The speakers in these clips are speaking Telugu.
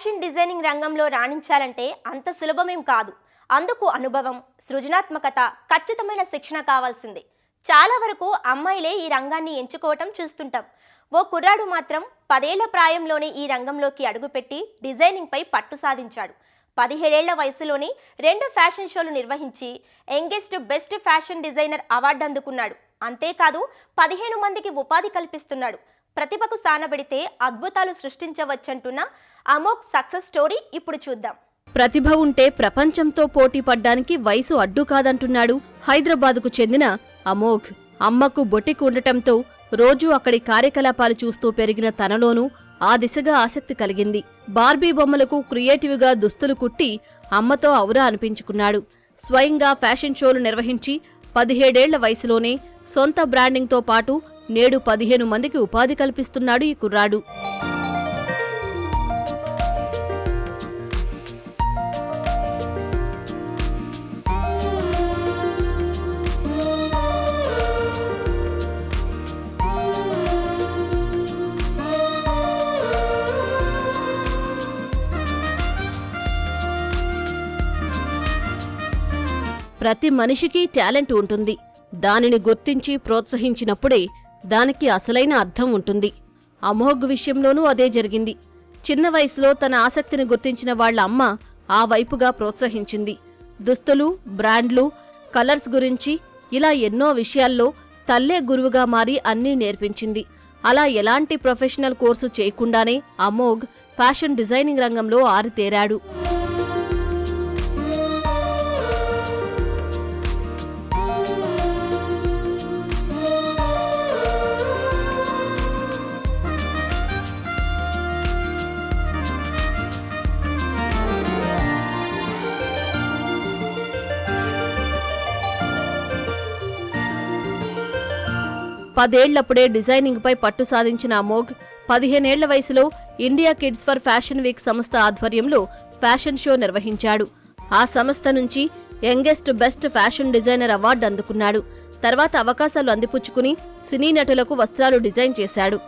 ఫ్యాషన్ డిజైనింగ్ రంగంలో రాణించాలంటే అంత సులభమేం కాదు. అందుకు అనుభవం సృజనాత్మకత ఖచ్చితమైన శిక్షణ కావాల్సిందే. చాలా వరకు అమ్మాయిలే ఈ రంగాన్ని ఎంచుకోవటం చూస్తుంటాం. ఓ కుర్రాడు మాత్రం పదేళ్ళ ప్రాయంలోనే ఈ రంగంలోకి అడుగుపెట్టి డిజైనింగ్పై పట్టు సాధించాడు. పదిహేడేళ్ళ వయసులోనే రెండు ఫ్యాషన్ షోలు నిర్వహించి youngest best fashion designer award అందుకున్నాడు. అంతేకాదు పదిహేను మందికి ఉపాధి కల్పిస్తున్నాడు. ప్రతిభకు సానబెడితే అద్భుతాలు సృష్టించవచ్చంటున్న అమోక్ సక్సెస్ స్టోరీ ఇప్పుడు చూద్దాం. ప్రతిభ ఉంటే ప్రపంచంతో పోటీ పడ్డానికి వయసు అడ్డు కాదంటున్నాడు హైదరాబాదుకు చెందిన అమోఘ్. అమ్మకు బొటిక్ ఉండటంతో రోజూ అక్కడి కార్యకలాపాలు చూస్తూ పెరిగిన తనలోనూ ఆ దిశగా ఆసక్తి కలిగింది. బార్బీ బొమ్మలకు క్రియేటివ్గా దుస్తులు కుట్టి అమ్మతో ఔరా అనిపించుకున్నాడు. స్వయంగా ఫ్యాషన్ షోలు నిర్వహించి పదిహేడేళ్ళ వయసులోనే సొంత బ్రాండింగ్తో పాటు నేడు పదిహేను మందికి ఉపాధి కల్పిస్తున్నాడు ఈ కుర్రాడు. ప్రతి మనిషికి టాలెంట్ ఉంటుంది. దానిని గుర్తించి ప్రోత్సహించినప్పుడే దానికి అసలైన అర్థం ఉంటుంది. అమోఘ్ విషయంలోనూ అదే జరిగింది. చిన్న వయసులో తన ఆసక్తిని గుర్తించిన వాళ్ళ అమ్మ ఆ వైపుగా ప్రోత్సహించింది. దుస్తులు బ్రాండ్లు కలర్స్ గురించి ఇలా ఎన్నో విషయాల్లో తల్లే గురువుగా మారి అన్నీ నేర్పించింది. అలా ఎలాంటి ప్రొఫెషనల్ కోర్సు చేయకుండానే అమోఘ్ ఫ్యాషన్ డిజైనింగ్ రంగంలో ఆరితేరాడు. పదేళ్ళప్పుడే డిజైనింగ్పై పట్టు సాధించిన అమోఘ్ పదిహేనేళ్ళ వయసులో India kids for fashion week సంస్థ ఆధ్వర్యంలో ఫ్యాషన్ షో నిర్వహించాడు. ఆ సంస్థ నుంచి youngest best fashion designer award అందుకున్నాడు. తర్వాత అవకాశాలు అందిపుచ్చుకుని సినీ నటులకు వస్త్రాలు డిజైన్ చేశాడు.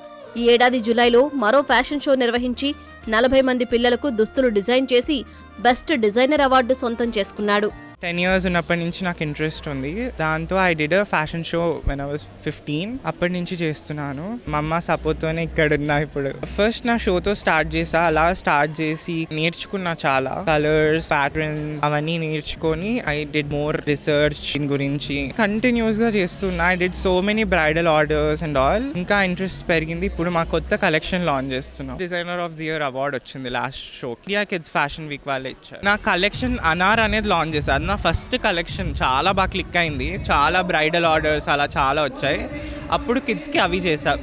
ఈ ఏడాది జులైలో మరో ఫ్యాషన్ షో నిర్వహించి నలభై మంది పిల్లలకు దుస్తులు డిజైన్ చేసి బెస్ట్ డిజైనర్ అవార్డు సొంతం చేసుకున్నాడు. టెన్ ఇయర్స్ ఉన్నప్పటి నుంచి నాకు ఇంట్రెస్ట్ ఉంది. దాంతో I did fashion show when I was fifteen అప్పటి నుంచి చేస్తున్నాను. మా అమ్మ సపోర్ట్తోనే ఇక్కడ ఉన్నా ఇప్పుడు. ఫస్ట్ నా షోతో స్టార్ట్ చేసా. అలా స్టార్ట్ చేసి నేర్చుకున్నా చాలా. కలర్స్ ప్యాటర్న్స్ అవన్నీ నేర్చుకొని ఐ డిడ్ మోర్ రీసెర్చ్ గురించి. కంటిన్యూస్గా చేస్తున్నా. I did so many bridal orders and all ఇంకా ఇంట్రెస్ట్ పెరిగింది. ఇప్పుడు మా కొత్త కలెక్షన్ లాంచ్ చేస్తున్నాం. Designer of the year award వచ్చింది last show India kids fashion week వాళ్ళు ఇచ్చారు. నా కలెక్షన్ అనార్ అనేది లాంచ్ చేశారు. నా ఫస్ట్ కలెక్షన్ చాలా బాగా క్లిక్ అయింది. చాలా బ్రైడల్ ఆర్డర్స్ అలా చాలా వచ్చాయి. అప్పుడు కిడ్స్కి అవి చేసా.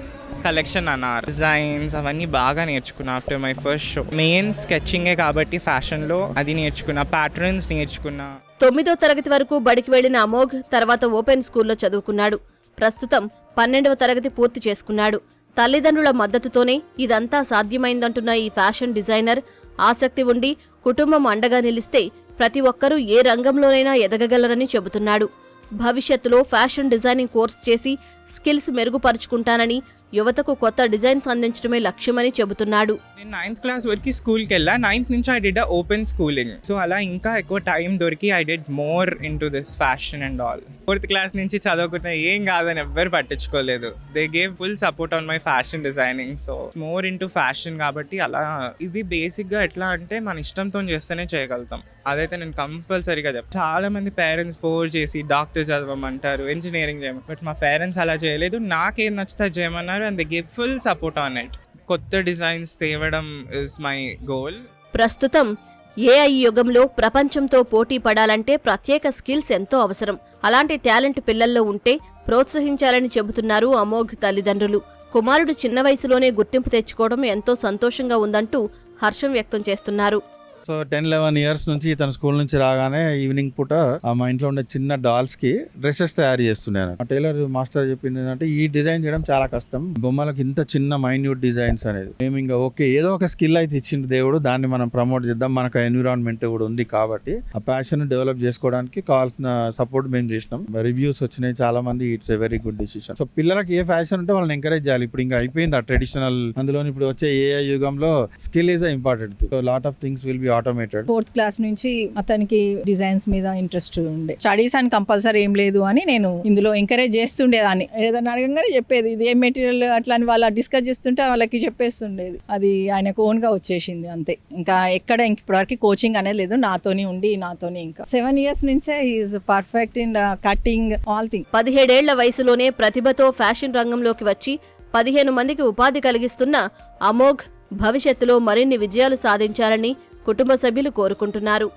కలెక్షన్ అన్నారు. డిజైన్స్ అవన్నీ బాగా నేర్చుకున్నా after my first show main స్కెచింగే కాబట్టి ఫ్యాషన్లో అది నేర్చుకున్నా ప్యాటర్న్స్ నేర్చుకున్నా. తొమ్మిదో తరగతి వరకు బడికి వెళ్ళిన అమోఘ్ తర్వాత ఓపెన్ స్కూల్లో చదువుకున్నాడు. ప్రస్తుతం పన్నెండవ తరగతి పూర్తి చేసుకున్నాడు. తల్లిదండ్రుల మద్దతుతోనే ఇదంతా సాధ్యమైందంటున్న ఈ ఫ్యాషన్ డిజైనర్ ఆసక్తి ఉండి కుటుంబం అండగా నిలిస్తే ప్రతి ఒక్కరూ ఏ రంగంలోనైనా ఎదగగలరని చెబుతున్నాడు. భవిష్యత్తులో ఫ్యాషన్ డిజైనింగ్ కోర్స్ చేసి స్కిల్స్ మెరుగుపరుచుకుంటానని యువతకు కొత్త డిజైన్స్ అందించడమే లక్ష్యమని చెబుతున్నాడు. నేను నైన్త్ క్లాస్ వరకు స్కూల్కి వెళ్ళా. నైన్త్ నుంచి I did open schooling so అలా ఇంకా ఎక్కువ టైం దొరికి I did more into this fashion and all fourth class నుంచి చదువుకుంటే ఏం కాదని ఎవ్వరు పట్టించుకోలేదు. They gave full support on my fashion designing so more into fashion కాబట్టి అలా ఇది బేసిక్గా ఎట్లా అంటే మన ఇష్టంతో చేస్తేనే చేయగలుగుతాం. అదైతే నేను కంపల్సరీగా చెప్తాను చాలా మంది పేరెంట్స్ ఫోర్ చేసి డాక్టర్ చదవమంటారు ఇంజనీరింగ్ చేయమని బట్ మా పేరెంట్స్ అలా చేయలేదు. నాకేం నచ్చితే చేయమన్నారు and they gave full support on it కొత్త డిజైన్స్ తేవడం ఇస్ మై గోల్ ప్రస్తుతం ఏఐ యుగంలో ప్రపంచంతో పోటీ పడాలంటే ప్రత్యేక స్కిల్స్ ఎంతో అవసరం. అలాంటి టాలెంట్ పిల్లల్లో ఉంటే ప్రోత్సహించాలని చెబుతున్నారు అమోఘ్ తల్లిదండ్రులు. కుమారుడు చిన్న వయసులోనే గుర్తింపు తెచ్చుకోవడం ఎంతో సంతోషంగా ఉందంటూ హర్షం వ్యక్తం చేస్తున్నారు. సో టెన్ లెవెన్ ఇయర్స్ నుంచి ఇతను స్కూల్ నుంచి రాగానే ఈవినింగ్ పూట మా ఇంట్లో ఉండే చిన్న డాల్స్కి డ్రెస్సెస్ తయారు చేస్తున్నాను ఆ టైలర్ మాస్టర్ చెప్పింది ఏంటంటే ఈ డిజైన్ చేయడం చాలా కష్టం. బొమ్మలకు ఇంత చిన్న మైన్యూట్ డిజైన్స్ అనేది. మేము ఇంకా ఓకే ఏదో ఒక స్కిల్ అయితే ఇచ్చింది దేవుడు దాన్ని మనం ప్రమోట్ చేద్దాం. మనకు ఎన్విరాన్మెంట్ కూడా ఉంది కాబట్టి. ఆ ప్యాషన్ డెవలప్ చేసుకోవడానికి కావాల్సిన సపోర్ట్ మేము చేసినాం. రివ్యూస్ వచ్చినాయి చాలా మంది. It's a very good decision so పిల్లలకి ఏ ఫ్యాషన్ ఉంటే వాళ్ళని ఎంకరేజ్ చేయాలి. ఇప్పుడు ఇంకా అయిపోయింది ఆ ట్రెడిషనల్ అందులో ఇప్పుడు వచ్చే ఏ యుగంలో skill is important lot of things will be automated fourth class నుంచి అతనికి డిజైన్స్ మీద ఇంట్రెస్ట్ ఉండే. స్టడీస్ అని కంపల్సరీ ఏం లేదు అని నేను ఇందులో ఎంకరేజ్ చేస్తుండేదాన్ని. ఏదైనా అడగంగానే చెప్పేది. ఇది ఏం మెటీరియల్ అట్లా అని వాళ్ళు డిస్కస్ చేస్తుంటే వాళ్ళకి చెప్పేస్తుండేది. అది ఆయనకు ఓన్గా వచ్చేసింది అంతే. ఇంకా ఎక్కడ ఇంక ఇప్పటివరకు కోచింగ్ అనేది లేదు. నాతోని ఉండి నాతోని ఇంకా. సెవెన్ ఇయర్స్ నుంచే is perfect in cutting all thing పదిహేడేళ్ళ వయసులోనే ప్రతిభతో ఫ్యాషన్ రంగంలోకి వచ్చి పదిహేను మందికి ఉపాధి కలిగిస్తున్న అమోఘ్ భవిష్యత్తులో మరిన్ని విజయాలు సాధించాలని కుటుంబ సభ్యులు కోరుకుంటున్నారు.